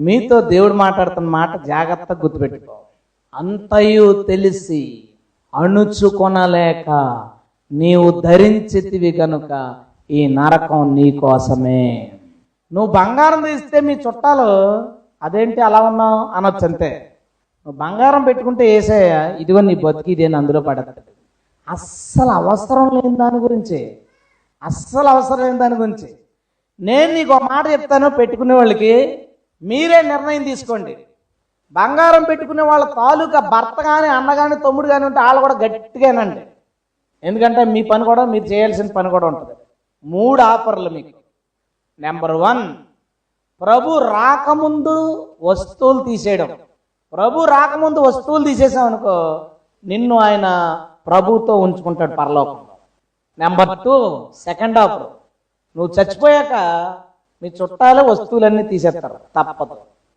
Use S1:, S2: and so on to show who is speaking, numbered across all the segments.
S1: మీతో దేవుడు మాట్లాడుతున్న మాట జాగ్రత్తగా గుర్తుపెట్టుకో. అంతయు తెలిసి అణుచుకొనలేక నీవు ధరించితివి గనుక ఈ నరకం నీ కోసమే. నువ్వు బంగారం తీస్తే మీ చుట్టాలు అదేంటి అలా ఉన్నావు అనొచ్చు అంతే. నువ్వు బంగారం పెట్టుకుంటే వేసేయ ఇదిగో నీ బతికి ఇదేని అందులో పడతాడు అస్సలు అవసరం లేని దాని గురించి. అస్సలు అవసరం లేని దాని గురించి. నేను నీకు ఒక మాట చెప్తాను పెట్టుకునే వాళ్ళకి మీరే నిర్ణయం తీసుకోండి. బంగారం పెట్టుకునే వాళ్ళ తాలూకా భర్త కానీ అన్న కానీ తమ్ముడు కానీ ఉంటే వాళ్ళు కూడా గట్టిగానండి ఎందుకంటే మీ పని కూడా మీరు చేయాల్సిన పని కూడా ఉంటుంది. మూడు ఆఫర్లు మీకు. నెంబర్ వన్ ప్రభు రాకముందు వస్తువులు తీసేయడం. ప్రభు రాకముందు వస్తువులు తీసేసామనుకో నిన్ను ఆయన ప్రభుతో ఉంచుకుంటాడు పరలోకంలో. నెంబర్ టూ సెకండ్ ఆఫర్ నువ్వు చచ్చిపోయాక మీ చుట్టాలే వస్తువులన్నీ తీసేస్తారు. తప్పదు.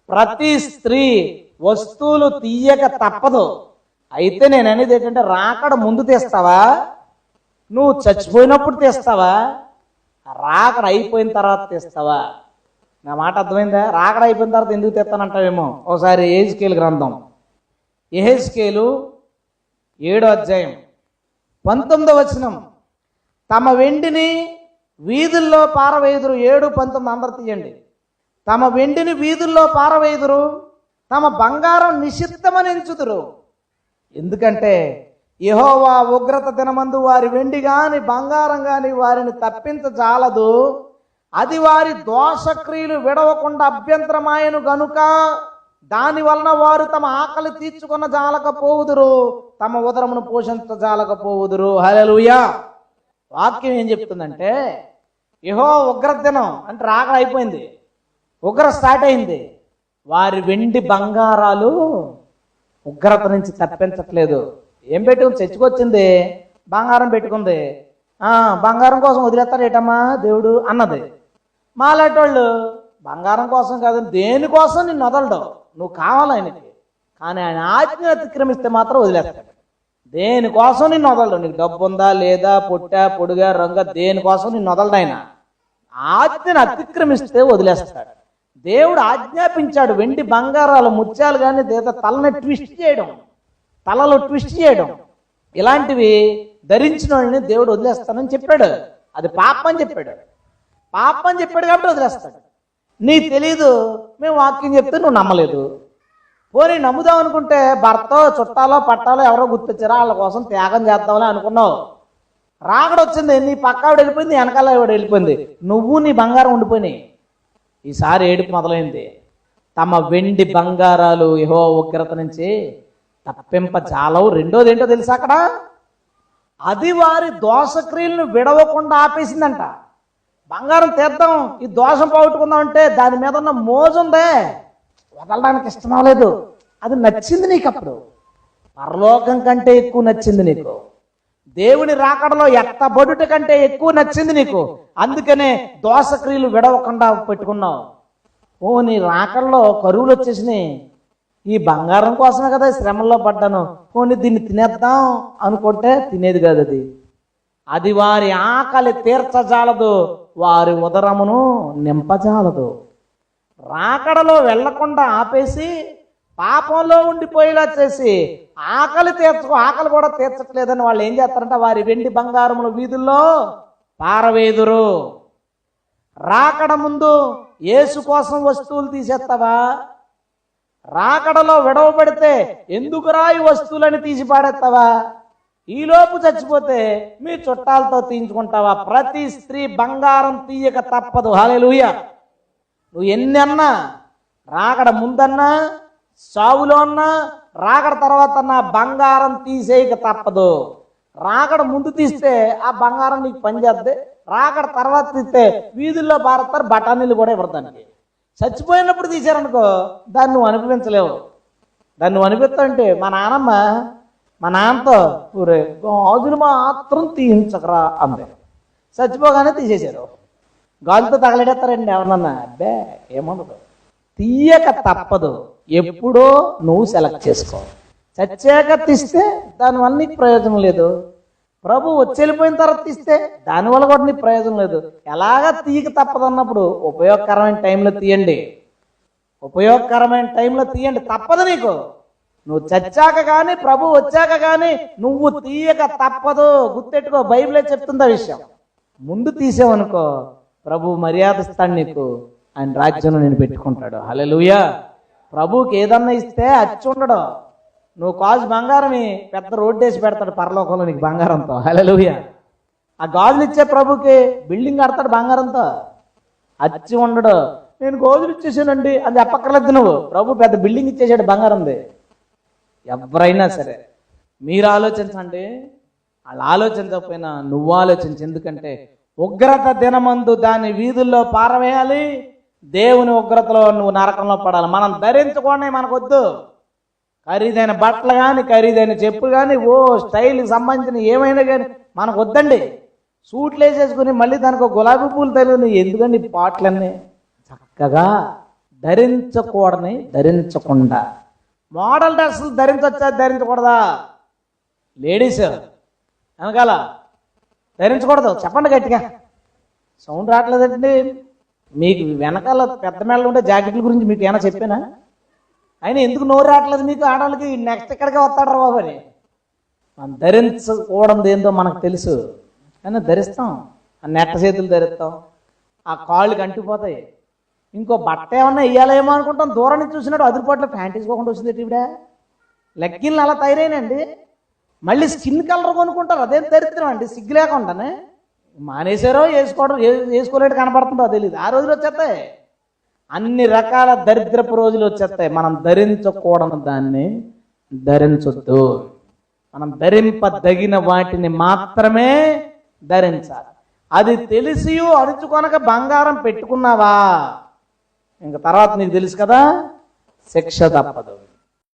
S1: ప్రతి స్త్రీ వస్తువులు తీయక తప్పదు. అయితే నేను అనేది ఏంటంటే రాకడ ముందు తీస్తావా? నువ్వు చచ్చిపోయినప్పుడు తీస్తావా? రాకడ అయిపోయిన తర్వాత తీస్తావా? నా మాట అర్థమైందా? రాకడ అయిపోయిన తర్వాత ఎందుకు తెస్తానంటావేమో? ఒకసారి ఏ గ్రంథం. ఏ ఏడో అధ్యాయం పంతొమ్మిదో వచనం. తమ వెండిని వీధుల్లో పారవేయుదురు ఏడు పంతొమ్మిది అందరు తీయండి. తమ వెండిని వీధుల్లో పారవేయుదురు తమ బంగారం నిషిద్ధమనించుదురు ఎందుకంటే యహోవా ఉగ్రత దినమందు వారి వెండి గాని బంగారం గాని వారిని తప్పించజాలదు. అది వారి దోషక్రియలు విడవకుండా అభ్యంతరమాయను గనుక దాని వలన వారు తమ ఆకలి తీర్చుకున్న జాలకపోవుదురు తమ ఉదరమును పోషించజాలకపోవుదురు హలలుయా వాక్యం ఏం చెప్తుందంటే యహో ఉగ్రదినం అంటే రాక అయిపోయింది. ఉగ్ర స్టార్ట్ అయింది. వారి వెండి బంగారాలు ఉగ్రత నుంచి తప్పించట్లేదు. ఏం పెట్టుకుని చచ్చుకొచ్చింది బంగారం పెట్టుకుంది. ఆ బంగారం కోసం వదిలేస్తారు. ఏటమ్మా? దేవుడు అన్నది. మాలాటోళ్ళు బంగారం కోసం కాదు దేనికోసం నిన్ను వదలడు? నువ్వు కావాలి ఆయనకి. కానీ ఆయన ఆజ్ఞ అతిక్రమిస్తే మాత్రం వదిలేస్తాడు. దేనికోసం నిన్ను వదలడు నీకు డబ్బు ఉందా లేదా? పొట్టా పొడుగా రంగ దేనికోసం నిన్ను వదలడు ఆయన ఆజ్ఞను అతిక్రమిస్తే వదిలేస్తాడు. దేవుడు ఆజ్ఞాపించాడు వెండి బంగారాలు ముత్యాలు కానీ లేదా తలని ట్విస్ట్ చేయడం తలలో ట్విస్ట్ చేయడం. ఇలాంటివి ధరించిన వాళ్ళని దేవుడు వదిలేస్తానని చెప్పాడు. అది పాపం అని చెప్పాడు. పాపం అని చెప్పాడు కాబట్టి వదిలేస్తాడు. నీకు తెలీదు మేము వాక్యం చెప్తే నువ్వు నమ్మలేదు. పోనీ నమ్ముదాం అనుకుంటే భర్త చుట్టాలో పట్టాలో ఎవరో గుర్తొచ్చారో? వాళ్ళ కోసం త్యాగం చేద్దామని అనుకున్నావు. రాకడ వచ్చింది నీ పక్కావిడ వెళ్ళిపోయింది వెనకాల ఆవిడ వెళ్ళిపోయింది. నువ్వు నీ బంగారం ఉండిపోయినాయి. ఈసారి ఏడుపు మొదలైంది. తమ వెండి బంగారాలు యహో ఉగ్రత నుంచి తప్పింప చాలవు రెండోది ఏంటో తెలుసా అక్కడ? అది వారి దోషక్రియలను విడవకుండా ఆపేసిందంట. బంగారం తీద్దాం ఈ దోషం పోగొట్టుకుందాం అంటే దాని మీద ఉన్న మోజుందే. వదలడానికి ఇష్టం లేదు? అది నచ్చింది నీకు అప్పుడు పరలోకం కంటే ఎక్కువ నచ్చింది నీకు. దేవుని రాకడలో ఎత్తబడుట కంటే ఎక్కువ నచ్చింది నీకు. అందుకనే దోషక్రియలు విడవకుండా పెట్టుకున్నావు. ఓ నీ రాకడలో కరువులు వచ్చేసినాయి. ఈ బంగారం కోసమే కదా శ్రమలో పడ్డాను. పోనీ దీన్ని తినేద్దాం అనుకుంటే తినేది కాదు అది. అది వారి ఆకలి తీర్చజాలదు. వారి ఉదరమును నింపజాలదు. రాకడలో వెళ్ళకుండా ఆపేసి పాపంలో ఉండిపోయేలా చేసి ఆకలి తీర్చుకో ఆకలి కూడా తీర్చట్లేదని వాళ్ళు ఏం చేస్తారంటే వారి వెండి బంగారముల వీధుల్లో పారవేదురు. రాకడ ముందు ఏసు కోసం వస్తువులు తీసేస్తావా? రాకడలో విడవబడితే ఎందుకురా ఈ వస్తువులని తీసి పాడేస్తావా ఈలోపు చచ్చిపోతే మీ చుట్టాలతో తీయించుకుంటావా? ప్రతి స్త్రీ బంగారం తీయక తప్పదు. హాలేలుయ నువ్వు ఎన్ని అన్నా రాకడ ముందన్నా సావులో అన్నా రాకడ తర్వాత అన్నా బంగారం తీసేయక తప్పదు. రాకడ ముందు తీస్తే ఆ బంగారం నీకు పనిచేద్ది రాకడ తర్వాత తీస్తే వీధుల్లో పారుతారు బఠానీలు కూడా ఇవ్వరు దానికి. చచ్చిపోయినప్పుడు తీశారనుకో దాన్ని నువ్వు అనిపించలేవు దాన్ని నువ్వు అనిపిస్తుంటే మా నాన్నమ్మ మా నాన్నతో ఊరే గాజులు మాత్రం తీయించకరా అంది. చచ్చిపోగానే తీసేశారు. గాలితో తగలెడతారండి ఎవరన్నా? అబ్బే ఏముండదు. తీయక తప్పదు. ఎప్పుడో నువ్వు సెలెక్ట్ చేసుకో. చచ్చాక తీస్తే దానివల్ల నీకు ప్రయోజనం లేదు. ప్రభు వచ్చెళ్ళిపోయిన తర్వాత తీస్తే దానివల్ల కూడా నీకు ప్రయోజనం లేదు. ఎలాగ తీయక తప్పదు అన్నప్పుడు ఉపయోగకరమైన టైంలో తీయండి. ఉపయోగకరమైన టైంలో తీయండి. తప్పదు నీకు. నువ్వు చచ్చాక కానీ ప్రభు వచ్చాక కానీ నువ్వు తీయక తప్పదు. గుర్తెట్టుకో బైబిలే చెప్తుందా విషయం. ముందు తీసావనుకో ప్రభు మర్యాద ఇస్తాడు నీకు. ఆయన రాజ్యంలో నేను పెట్టుకుంటాడు. హల్లెలూయా. ప్రభుకి ఏదన్నా ఇస్తే అచ్చి ఉండడు. నువ్వు కాజు బంగారమే పెద్ద రోడ్డు వేసి పెడతాడు పరలోకంలో నీకు బంగారంతో. హల్లెలూయా. ఆ గాజులు ఇచ్చే ప్రభుకి బిల్డింగ్ కడతాడు బంగారంతో. అచ్చి ఉండడు. నేను గాజులు ఇచ్చేసానండి అది చెప్పక్కర్లేదు నువ్వు. ప్రభు పెద్ద బిల్డింగ్ ఇచ్చేసాడు బంగారంది. ఎవరైనా సరే మీరు ఆలోచించండి. వాళ్ళు ఆలోచించకపోయినా నువ్వు ఆలోచించు. ఎందుకంటే ఉగ్రత దినమందు దాని వీధుల్లో పారవేయాలి. దేవుని ఉగ్రతలో నువ్వు నరకంలో పడాలి. మనం ధరించుకోండి మనకొద్దు. ఖరీదైన బట్టలు కానీ ఖరీదైన చెప్పులు కానీ ఓ స్టైల్కి సంబంధించిన ఏమైనా కానీ మనకు వద్దండి సూట్లు వేసేసుకుని మళ్ళీ దానికి గులాబీ పూలు తగిలింది. ఎందుకండి పాటలన్నీ? చక్కగా ధరించకూడని ధరించకుండా. మోడల్ డ్రెస్సులు ధరించొచ్చా ధరించకూడదా? లేడీస్ వెనకాల ధరించకూడదు. చెప్పండి గట్టిగా. సౌండ్ రావట్లేదండి. మీకు వెనకాల పెద్ద మేళ ఉండే జాకెట్ల గురించి మీకు ఏమైనా చెప్పానా? అయినా ఎందుకు నోరు రావట్లేదు మీకు ఆడవాళ్ళకి? నెక్స్ట్ ఇక్కడికే వస్తాడురా బాబు అని. మనం ధరించకూడదు ఏందో మనకు తెలుసు. కానీ ధరిస్తాం. ఆ నెట్ట చేతులు ధరిస్తాం. ఆ కాళ్ళకి అంటిపోతాయి ఇంకో బట్ట ఏమన్నా వేయాలేమో అనుకుంటాం. దూరం నుంచి చూసినట్టు అదిరిపోట్ల ప్యాంట్ వేసుకోకుండా వచ్చింది ఇవిడ లెగ్గిన్లు అలా తయారైనండి మళ్ళీ స్కిన్ కలర్ కొనుక్కుంటారు. అదేం దరిద్రం అండి. సిగ్గు లేకుండానే మానేశారో వేసుకోవడం ఏ- వేసుకోలేడు కనపడుతుందో తెలియదు ఆ రోజులు వచ్చేస్తాయి. అన్ని రకాల దరిద్రపు రోజులు వచ్చేస్తాయి. మనం ధరించకూడని దాన్ని ధరించొద్దు. మనం ధరింపదగిన వాటిని మాత్రమే ధరించాలి. అది తెలిసి అరుచుకొనక బంగారం పెట్టుకున్నావా? ఇంక తర్వాత నీకు తెలుసు కదా శిక్ష తప్పదు.